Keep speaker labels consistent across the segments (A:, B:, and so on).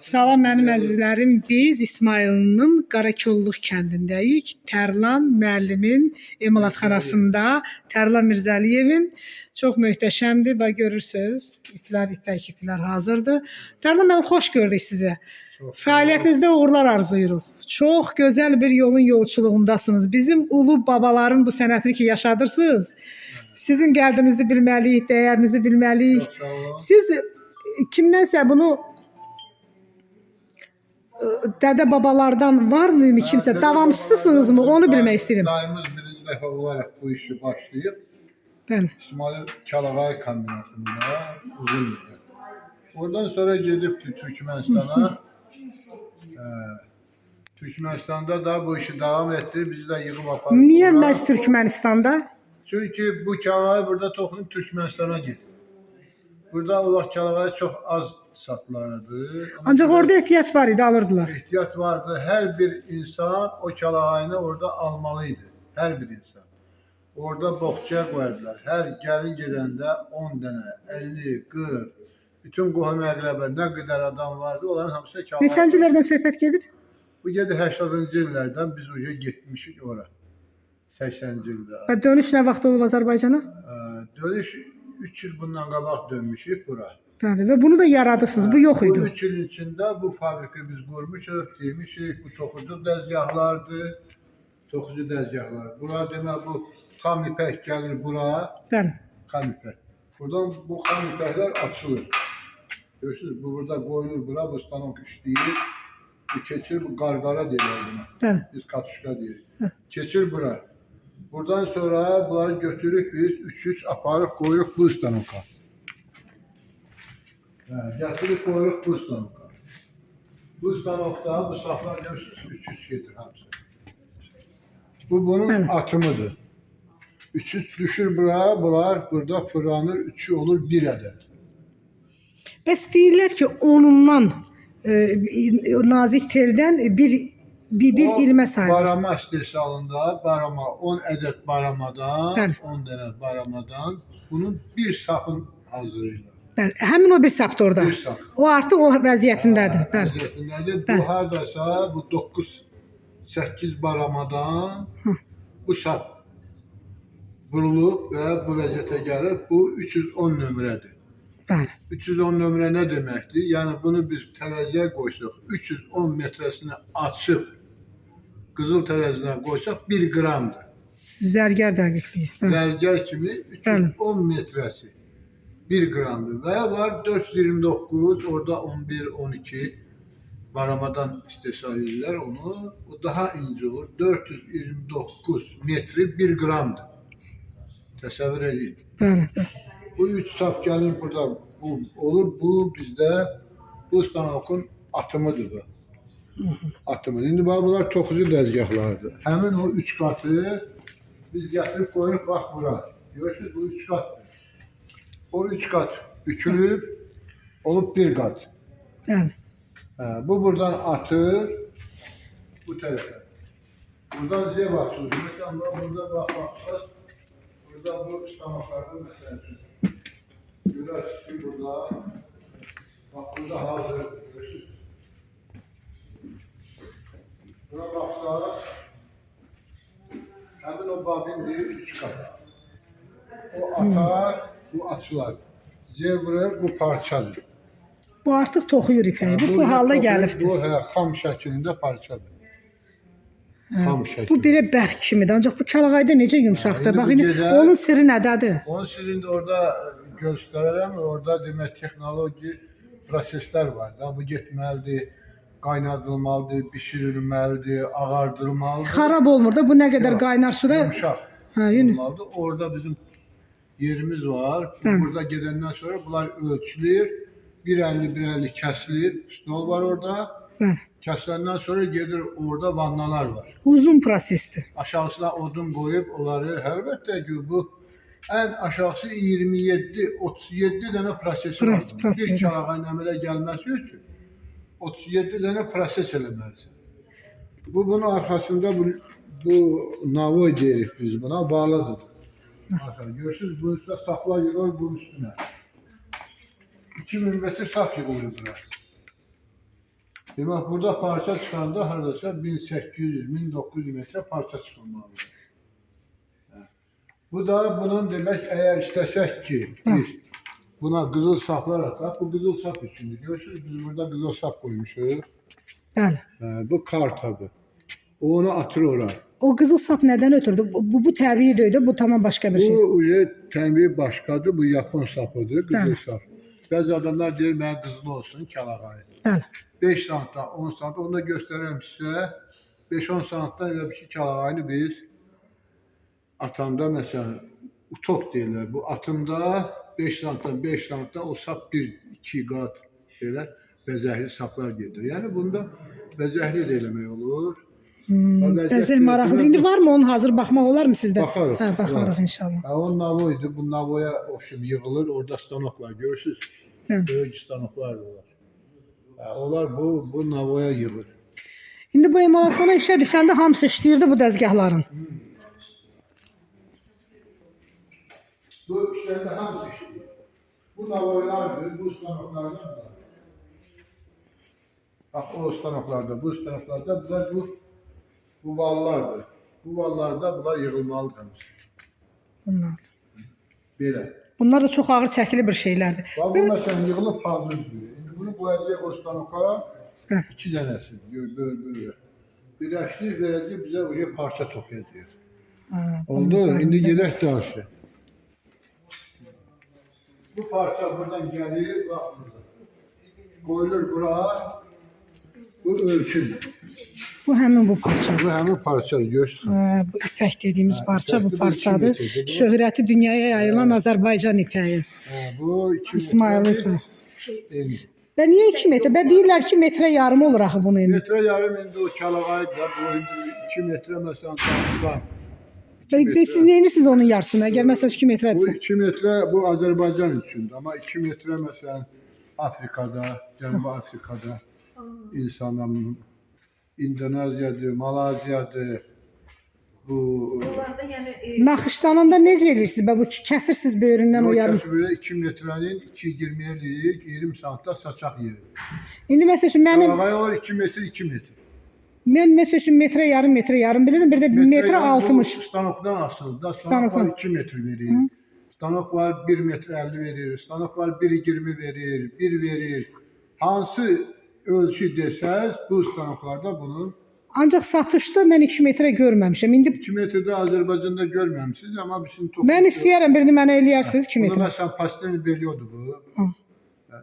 A: Salam mənim əzizlərim. Biz İsmailin Qarakolluq kəndindəyik. Tərlan müəllimin emalatxanasında Tərlan Mirzəliyevin çox möhtəşəmdir. Bax görürsüz, iplər, ipək iplər hazırdır. Tərlan müəllim xoş gördük sizi. Fəaliyyətinizdə uğurlar arzulayırıq. Çox gözəl bir yolun yolçuluğundasınız. Bizim ulu babaların bu sənətini ki yaşadırsınız. Sizin qəddinizi bilməliyik, dəyərinizi bilməliyik. Siz kimdənsə bunu dədə babalardan varmı kimsə davamçısınızmı? Onu bilmək istəyirəm.
B: Dayımız birinci dəfə olaraq bu işi başlayıb.
A: Bəli.
B: İsmail Çalağay kombinatında uzun müddət. Oradan sonra gedibdi Türkmenistan'a. Ee, Türkmenistan'da da bu işi devam etti. Biz de yığıb apardık.
A: Niyə məhz Türkmənistanda?
B: Çünkü bu Çalağay burada toxunub Türkmenistan'a gitti. Burada o vaxt Çalağay çox az satılardı. Ama
A: Ancaq orada ehtiyac var idi, alırdılar.
B: ihtiyaç vardı. Her bir insan o çalağayını orada almalıydı. Her bir insan. Orada bohçaya koyardılar. Her gelin gedəndə 10 dənə, 50, 40, bütün qohum əqrəbə nə qədər adam vardı, onların hamısı çalağay.
A: Neçənci illərdən söhbət gedir?
B: Bu gedir 80-cı illərdən biz uca getmişik ora. 80-ci ildə.
A: Və dönüş nə vaxt olub Azərbaycana?
B: Ee, Dönüş 3 il bundan qabaq dönmüşük bura.
A: Bəli. Və bunu da yaradırsınız. Bu
B: Bu
A: idi.
B: 3 il içində bu fabriki biz qurmuşuq, demişik, bu toxucu dəzgahlardır. Toxucu dəzgahlar. Bura demək bu xam ipək gəlir bura,
A: Bəli.
B: xam ipək. Buradan bu xam ipəklər açılır. Görürsünüz, bu burada qoyulur bura, bu stanok işləyir. Bu keçir, bu qarqara deyirlər buna.
A: Bəli.
B: Biz katuşka deyirik. Keçir bura. Buradan sonra bunları götürüp biz 3-3 aparıb koyuruq bu stanoka. Hə, gətirib koyuruq bu stanoka. Bu stanokda bu saflar görürsünüz 3-3 gedir hamısı. Bu bunun
A: Bəli.
B: atımıdır. 3-3 düşür bura, bunlar burada fırlanır, 3'ü olur bir ədəd.
A: Bəs deyirlər ki, onundan e, nazik teldən bir bir, bir
B: O
A: ilmə sayılır.
B: Barama istehsalında barama 10 ədəd baramadan,
A: Bəli.
B: 10 dənə baramadan bunun bir sapın hazırlayırlar.
A: Bəli. Həmin o bir sapdır orada.
B: Bir.
A: O artıq o vəziyyətindədir. Bəli.
B: Vəziyyətindədir.
A: Bəli.
B: Bu hardasa bu 9 8 baramadan
A: Hı.
B: bu sap vurulub və bu vəziyyətə gəlib. Bu 310 nömrədir.
A: Bəli.
B: 310 nömrə nə deməkdir? Yəni bunu biz tərəziyə qoysaq, 310 metrəsini açıb qızıl tərəzinə qoysaq 1 qramdır.
A: Zərgər dəqiqliyi. Bəli.
B: Zərgər kimi 310 metrəsi 1 qramdır. Və var 429, orada 11, 12 baramadan istehsal edirlər onu. O daha incə olur. 429 metri 1 qramdır. Təsəvvür edin.
A: Bəli. bəli.
B: Bu üç sap gəlir burada bu olur. Bu bizdə bu stanokun atımıdır bu. Atımı. İndi bax bunlar toxucu dəzgahlardır. Həmin o üç qatı biz gətirib qoyuruq bax bura. Görürsüz bu üç qatdır. O üç qat bükülüb olub bir qat.
A: Bəli.
B: Hə, bu buradan atır bu tərəfə. Buradan zev açılır. Mesela burada bak bak. Burada bu stanoklarda mesela ki burada bak burada hazır. Buna baksa hemen o babindir üç kat. O atar, bu açılar. Zevrer bu parçadır.
A: Bu artıq toxuyur ipəyi. Bu, bu halda gəlibdir.
B: Bu hə, xam şəklində parçadır. Xam şəkli.
A: Bu belə bərk kimidir. Ancaq bu çalağayda necə yumşaqdır. Bax indi
B: gecə-
A: onun sirri nədədir?
B: Onun sirrində orada göstərərəm. Orada demək texnoloji proseslər var da. Bu getməlidir, qaynadılmalıdır, bişirilməlidir, ağardılmalıdır.
A: Xarab olmur da bu nə qədər
B: Yox,
A: qaynar suda.
B: Yumşaq
A: Hə, yəni.
B: olmalıdır. Orada bizim yerimiz var.
A: Hı.
B: Burada gedəndən sonra bunlar ölçülür. 1.50 1.50 kəsilir. Stol var orada.
A: Bəli.
B: Kəsiləndən sonra gedir orada vannalar var.
A: Uzun prosesdir.
B: aşağısına odun qoyub onları əlbəttə ki bu ən aşağısı 27 37 dənə proses var.
A: Pros- proses.
B: Bir çağın əmələ gəlməsi üçün 37 dənə proses eləməlisən. Bu bunun arxasında bu bu navoy deyirik biz buna bağlıdır. Baxın görürsüz bu üstə saplar yığılır bunun üstünə. 2000 metr sap yığılır bura. Demek burada parça çıkanda hardasa 1800-1900 metre parça çıkılmalıdır. Bu da bunun demek eğer istesek ki biz buna kızıl saplar atak, bu kızıl sap içindir. Görüyorsunuz biz burada kızıl sap koymuşuz.
A: Bəli.
B: Hə, bu kar tabi. O onu atır oraya.
A: O qızıl sap nədən ötürdü? Bu bu, təbii deyildi, bu tamam başqa bir şey.
B: Bu təbii başqadır, bu Yapon sapıdır, qızıl
A: Bəli.
B: sap. Bəzi adamlar deyir mənə qızıl olsun, kəlağayı.
A: Bəli.
B: 5 sanatdan 10 sanat, onu da göstərərəm sizə. 5-10 sanatdan elə bir şey kəlağayını biz atanda məsələn utok deyirlər. Bu atımda 5 sanatdan 5 sanatdan o sap 1-2 qat belə bəzəkli saplar gedir. Yəni bunda bəzəkli də eləmək olur.
A: Hmm, maraqlıdır.
B: bu-
A: İndi varmı onun hazır baxmaq olar mı sizdə?
B: Baxarıq,
A: Hə, baxarıq
B: var.
A: inşallah.
B: Ha, o navoydu. Bu navoya obşum yığılır. Orada stanok var. Görürsünüz.
A: Hə.
B: Böyük stanoklar var. Ha, onlar bu bu navoya yığılır.
A: İndi bu emalatxana işə düşəndə hamısı işləyirdi bu dəzgahların.
B: Bu işlerde hamısı işliyor. Bu navoylardır. Bu stanoklardan da. Bak o stanoklarda, bu stanoklarda bunlar bu bu vallardır. Bu vallarda bunlar yığılmalıdır hamısı.
A: Bunlar.
B: Belə.
A: Bunlar da çox ağır çəkili bir şeylərdir.
B: Bax bu məsələn yığılıb hazır düzülür. İndi bunu qoyacaq o stanoka iki dənəsi böyle böyle. Birləşdirib verəcək bizə oraya parça toxuyacaq. Oldu. İndi gedək danışa. Bu parça buradan gəlir, bax burada. Qoyulur bura. Bu ölçüdür.
A: Bu həmin bu parçadır.
B: Bu həmin parçadır, görürsün.
A: Hə, bu ipək dediyimiz
B: Hə,
A: parça bu
B: bu
A: parçadır.
B: bu.
A: Şöhrəti dünyaya yayılan Azərbaycan ipəyi.
B: Hə, bu 2
A: İsmail
B: eni.
A: Və niyə 2 metr? Bə deyirlər ki, metrə yarım olur axı bunu indi.
B: Metre yarım indi o çalağaydı da bu indi 2 metre məsələn tanışlar.
A: Bə siz nə edirsiniz onun yarısını? Əgər məsələn 2
B: Bu
A: metrədirsə.
B: 2 metre bu Azərbaycan üçündür. Amma 2 metre məsələn Afrikada, Cənubi Afrikada insanların İndoneziyadır, Malaziyadır. Bu
C: Bunlarda yəni e,
A: Naxışlananda necə edirsiniz? Bə bu kəsirsiniz böyründən o yarım.
B: Böyle 2 metrenin 2.20'ye dedik, 20 santta saçak yeri.
A: İndi məsəl üçün mənim
B: Çalağay olur 2 metre 2 metre.
A: mən məsəl üçün metrə yarım, metrə yarım bilirəm. Bir də metrə
B: yani bu
A: 60.
B: Stanokdan asılı. Da stanok
A: Stanokdan.
B: var 2 metre verir. Stanok var 1 metre 50 verir. Stanok var 1.20 verir, 1 verir. Hansı ölçü desəz bu stanoklarda bunun
A: Ancaq satışda mən 2 metrə görməmişəm. İndi
B: 2 metrede Azərbaycanda görməmisiniz amma bizim toxum.
A: mən istəyərəm bir də mənə eləyərsiniz 2
B: Bunu
A: metrə.
B: məsələn pastel veriyordu bu.
A: Hı.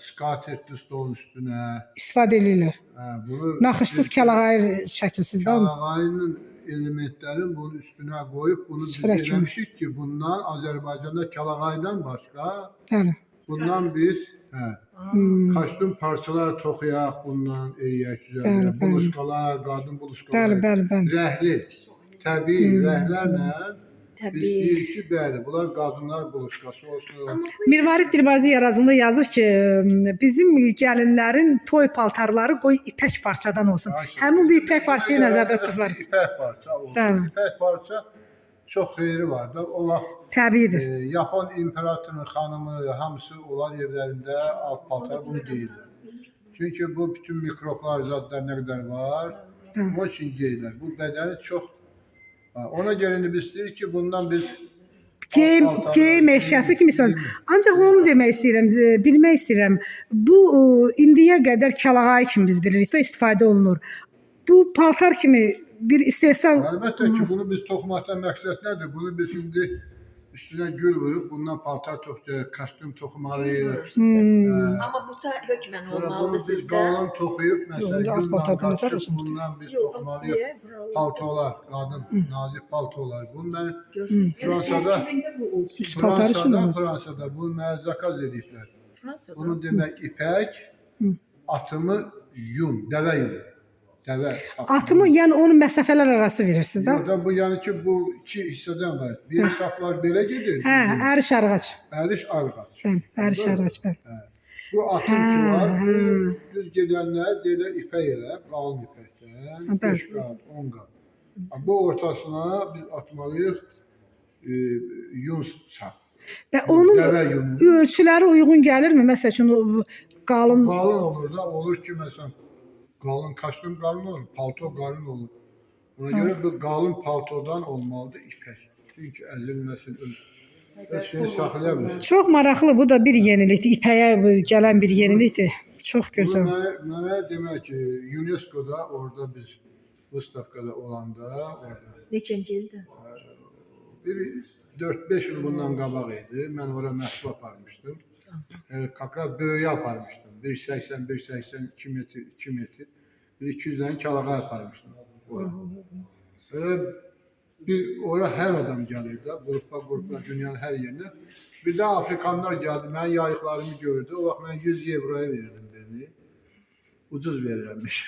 B: Skatertli stolun üstüne.
A: İstifadə edirlər.
B: Ha, bunu
A: Naxışsız kəlağayır şəkilsizdə.
B: Kəlağayının elementlərini bunun üstünə qoyub bunu biz eləmişik ki, bundan Azərbaycanda kəlağaydan başqa
A: Bəli.
B: bundan biz hə,
A: Hmm.
B: kostyum parçalar toxuyaq bundan eləyək
A: Bəli,
B: üzərində.
A: bəli.
B: Buluskalar, qadın.
A: Bəli, bəli, bəli.
B: Rəhli, təbii
A: Hmm.
B: rəhlərlə biz
C: təbii.
B: deyirik ki, bəli, bunlar qadınlar buluskası olsun.
A: Mirvarid Dilbazi yarazında yazır ki, bizim gəlinlərin toy paltarları qoy ipək parçadan olsun. Həmin bu ipək parçayı nəzərdə tuturlar.
B: İpək parça olsun.
A: Bəli.
B: İpək parça çox xeyri var da. O vaxt
A: Təbiidir.
B: e, Yapon imperatorunun xanımı hamısı onlar evlərində alt paltar bunu geyirlər. Çünki bu bütün mikroblar, zadlar nə qədər var,
A: Bəli.
B: o üçün geyirlər. Bu bədəni çox Ha, Ona görə indi biz deyirik ki, bundan biz
A: Geyim, geyim əşyası kimisən. Ancaq onu demək istəyirəm, z- bilmək istəyirəm. Bu ə, indiyə qədər kəlağay kimi biz bilirik də istifadə olunur. Bu paltar kimi bir istehsal
B: Əlbəttə ki, bunu biz toxumaqdan məqsəd nədir? Bunu biz indi üstünə gül vurub bundan paltar toxuyacağıq, kostyum toxumalıyıq.
A: Hmm.
C: Amma bu da hökmən olmalıdır
B: biz
C: sizdə.
B: qalın toxuyub,
A: indi
B: məsələn, qaçıb
A: olsun.
B: bundan biz toxumalıyıq. Paltolar, qadın nazik paltolar. Bunu mən
C: Görürsünüz.
B: Fransada Fransada. Fransada bunu mənə zakaz ediblər. Bunu demək ipək,
A: Hı.
B: atımı yun, dəvə yun. Dəvə.
A: atımı, yəni onun məsafələr arası verirsiniz də?
B: Burada bu yəni ki bu iki hissədən var. Bir saflar belə gedir.
A: Hə, əriş arğac.
B: Əriş arğac.
A: Bəli, əriş arğac bəli.
B: Bu atın ki
A: Hə,
B: var. Bu
A: hə.
B: düz gedənlər deyilə ipək elə, qalın ipəkdən,
A: Ha, bəli.
B: 5 qat, 10 qat. Bu ortasına biz atmalıyıq e, yun sap.
A: Və onun ölçüləri uyğun gəlirmi? Məsəl üçün qalın
B: Qalın olur da, olur ki məsələn galın kaç tür galın olur? Palto galın olur. Ona göre bu galın paltodan olmalıdır ipek. Çünki əlilməsin öz. Öz şeyi saxlaya bilir.
A: Maraqlı bu da bir yenilikdir. İpəyə gələn bir yenilikdir. Çox gözəl.
B: Bunu mənə, mənə demək ki, UNESCO-da orada biz bu stavkada olanda orada.
C: Neçinci ildə?
B: Bir 4-5 il bundan qabaq idi. Mən ora məhsul aparmışdım. Kakra böyüyə aparmışdım. 1.85-82 metr, 2 metr. Bir 200 dənə kalağa. Ora. Və bir ora hər adam gəlir də, qrupla qrupla dünyanın hər yerindən. Bir də Afrikanlar gəldi, mənim yayıqlarımı gördü. O vaxt mən 100 evroya verdim birini. Ucuz verirəmiş.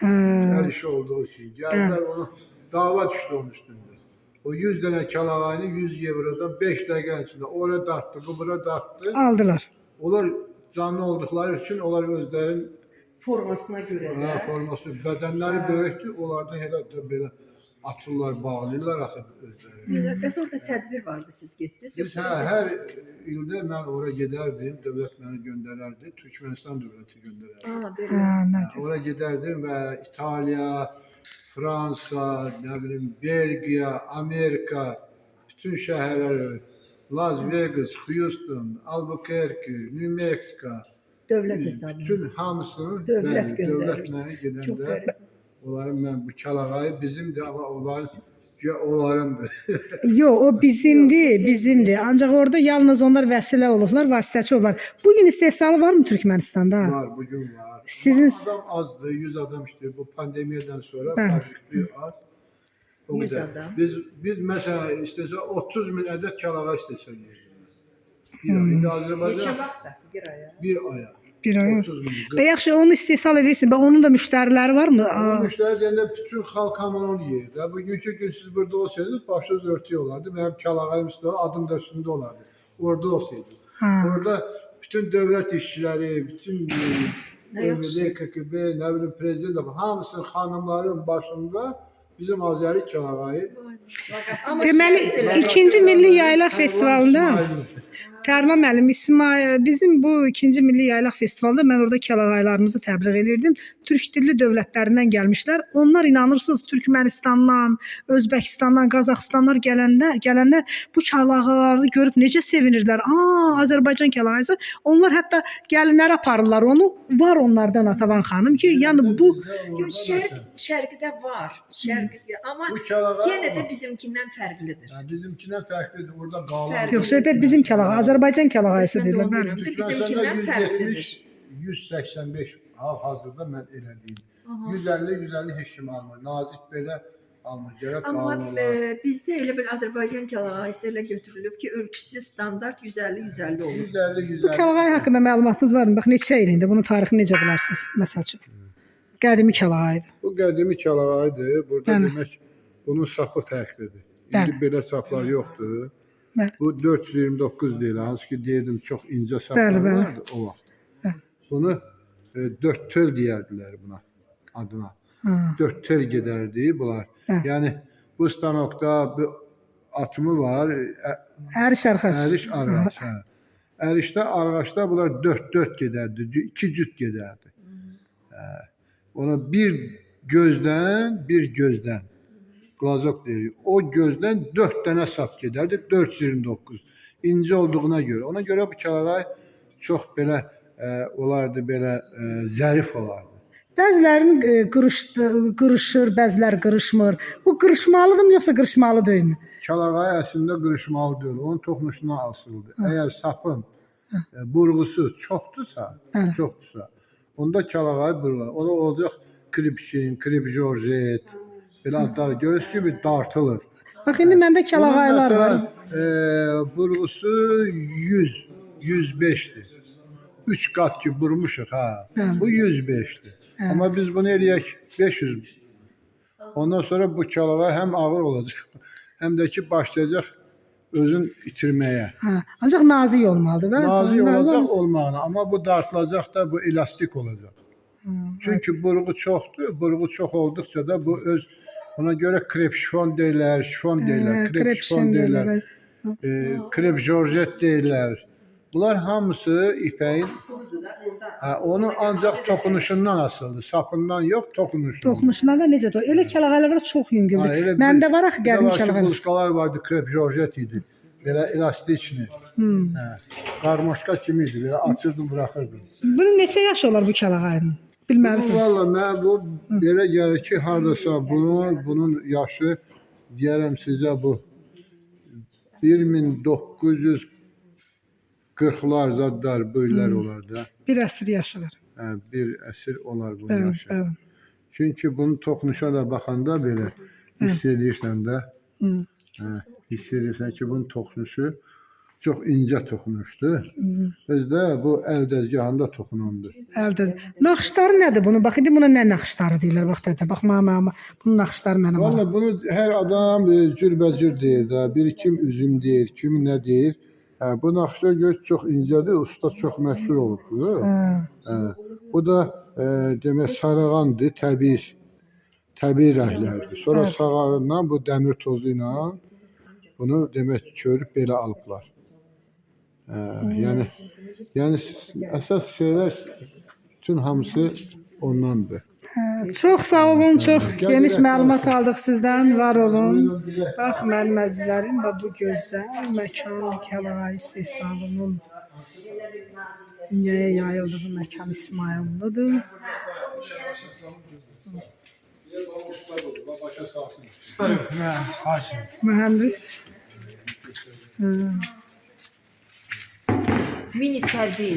A: Hə.
B: Her iş olduğu için. Geldiler onu dava düştü onun üstünde. O 100 tane kalavayını 100 eurodan 5 dakika içinde oraya darttı, bu buraya darttı.
A: Aldılar.
B: Onlar canlı oldukları için onlar özlerin
C: Formasına görə
B: ha,
C: də.
B: forması, bedenleri büyüktü. Onlardan hele de böyle atırlar, bağlıyorlar axı özləri.
C: Bəs orada tədbir vardı siz getdiniz.
B: Biz hə, hər ildə mən ora gedərdim, dövlət məni göndərərdi, Türkmenistan dövləti göndərərdi.
C: Aa, belə.
A: Hə, nə gözəl.
B: Oraya giderdim ve İtalya, Fransa, ne bileyim Belgiya, Amerika, bütün şehirler, Las Vegas, Houston, Albuquerque, New Mexico,
C: Dövlət hesabı.
B: bütün hamısını
C: Dövlət göndərir.
B: dövlət məni
C: Çox
B: gedəndə onların mən bu çalağayı bizimdir ama onların ya onlarındır.
A: Yo, o bizimdir, bizimdir. Ancaq orada yalnız onlar vəsilə olublar, vasitəçi olublar. Bu gün istehsalı varmı Türkmənistanda?
B: var, bugün var.
A: Sizin-
B: Adam azdı, 100 adam işte bu pandemiyeden sonra
A: Bəli.
B: fabrik bir az. O
C: 100
B: qədər.
C: adam.
B: Biz biz mesela istese 30 bin adet çalağa istese Bir ay.
C: Neçə
B: Azərbaycan
C: vaxtda? Bir aya.
B: bir aya.
A: Bir ay.
B: 30 bin.
A: Və yaxşı onu istehsal edirsən. Bax onun da müştəriləri varmı? Aa,
B: müşteri deyəndə bütün xalq hamı onu yeyir. də. Bugünkü gün siz burada olsaydınız başınız örtüyor olardı. Benim çalağayım üstünde, adım da üstünde olardı. Orada olsaydı.
A: ha.
B: Orada bütün devlet işçileri, bütün
C: Ne
B: MVD, KKB, ne bileyim prezident, hamısının hanımların başında bizim Azeri.
C: Amma
A: Deməli,
C: şəhidlər-
A: İkinci Milli Yaylaq
B: Tərlan
A: Tərlan müəllim İsmail bizim bu ikinci Milli Yaylaq Festivalında mən orada kəlağaylarımızı təbliğ elirdim. Türk dilli dövlətlərindən gəlmişlər. Onlar inanırsınız Türkmenistandan, Özbəkistandan, Qazaxıstanlar gələndə gələndə bu kəlağaları görüb necə sevinirlər. Aa, Azərbaycan kəlağayısı. Onlar hətta gəlinlər aparırlar onu. Var onlardan Atavan xanım ki, yəni bu
C: şərq şərqdə var. Şərqdə amma yenə də bizimkindən fərqlidir.
B: yani bizimkinden farklıdır. Orada.
C: Fərqli.
A: yox söhbət bizim kəlağa, Deyirlər.
C: onu
A: Bəli.
C: deyirəm.
B: Türkmenistan'da
C: bizimkindən
B: 170, 185 hal-hazırda mən elədiyim. 150-150 heç kim almır. Nazik belə almır. Gərək
C: Amma e, bizdə elə bir Azərbaycan kəlağayısı ilə götürülüb ki, ölçüsü standart 150-150 olur.
B: 150-150.
A: Bu kəlağay haqqında məlumatınız varmı? Bax neçə il indi bunun tarixini necə bilərsiniz? Məsəl üçün. Qədimi kəlağaydır.
B: Bu qədimi çalağaydır. Burada
A: Bəli.
B: demək bunun sapı fərqlidir.
A: Bəli.
B: İndi belə saplar yoxdur.
A: Bəli.
B: Bu 429 deyil. Hansı ki deyirdim çox incə saplar
A: Bəli,
B: vardı o vaxt.
A: Bəli.
B: Bunu e, dört tel deyərdilər buna adına.
A: Ha.
B: Dört tel gedərdi bunlar.
A: Bəli.
B: Yəni bu stanokda bu atımı var. ə-
A: Əriş arxası.
B: Əriş arğaç. Hə. Ərişdə arğaçda bunlar 4-4 gedərdi. cü- iki cüt gedərdi. Hə. Ona bir gözdən, bir gözdən qlazok deyir. O gözdən 4 dənə sap gedərdi. 429. İnci olduğuna görə. Ona görə bu kəlağay çox belə ə, olardı belə ə, zərif olardı.
A: Bəzilərinin e, qırışdı, qırışır, bəzilər qırışmır. Bu qırışmalıdırmı yoxsa qırışmalı deyilmi?
B: Kəlağay əslində qırışmalı deyil. Onun toxumusuna asılıdır. Əgər sapın e, burğusu çoxdursa,
A: Bəli.
B: çoxdursa, onda kəlağay burğular. Ona olacaq kripşin, krip jorjet, belə adlar görürsünüz kimi dartılır.
A: Bax indi məndə kəlağaylar var.
B: E, burğusu 100, 105'dir. 3 qat ki vurmuşuq ha. Bu 105'dir.
A: Hə.
B: Amma biz bunu eləyək 500. Ondan sonra bu kəlağay həm ağır olacaq, həm də ki başlayacaq özün itirməyə.
A: Ha, ancaq nazik olmalıdır da.
B: Nazik
A: Nazik
B: olacaq olmağına, amma bu dartılacaq da bu elastik olacaq.
A: Hı,
B: Çünki burğu çoxdur. Burğu çox olduqca da bu öz ona görə krep şifon deyirlər, şifon deyirlər,
A: Hə,
B: krep şifon deyirlər,
A: deyirlər.
B: e, krep jorjet deyirlər. Bunlar hamısı ipəyin hə, onu ancaq toxunuşundan asıldı. Sapından yox, toxunuşundan.
A: Toxunuşuna da necə tox? Elə kəlağalar çox
B: Ha,
A: yüngüldür. Məndə var axı qədim kəlağalar.
B: Bulskalar vardı, krep jorjet idi. Belə elastikli.
A: Hmm.
B: Hə. Qarmoşka kimi idi. Belə açırdın, buraxırdın.
A: Bunun neçə yaş olar bu kəlağayın?
B: Bu
A: Bilməlisən.
B: valla mən bu belə gəlir ki, hardasa bunun bunun yaşı deyərəm sizə bu 1940-lar zadlar böylər olar da.
A: Bir əsr yaşı var.
B: Hə, bir əsr olar bunun
A: Bəli,
B: yaşı.
A: bəli.
B: Çünki bunu toxunuşa da baxanda belə hiss edirsən də.
A: Hı.
B: Hə, hiss edirsən ki, bunun toxunuşu çox incə toxunuşdur. Özdə bu əl dəzgahında toxunandır.
A: Əldə. Naxışları nədir bunu? Bax indi buna nə naxışları deyirlər? Bax dədə, bax mənim mənim. Bunun naxışları mənə.
B: Valla bunu hər adam e, cürbəcür deyir də. Biri kim üzüm deyir, kim nə deyir. Hə, bu naxışlar gör çox incədir, usta çox məşhur olub.
A: Hə.
B: Hə, bu da e, demək sarığandır, təbii təbii rənglərdir. Sonra
A: Evet.
B: sağarından bu dəmir tozu ilə bunu demək körüb belə alıblar. Hə, yəni yəni əsas şeylər bütün hamısı ondandır.
A: Çox sağ olun, çox geniş məlumat aldıq sizdən. Var olun. Bax mənim əzizlərim, bax bu gözəl məkan Kəlağay istehsalının dünyaya yayıldığı məkan İsmayıllıdır. Mühəndis. Hə.
C: ministério serviço.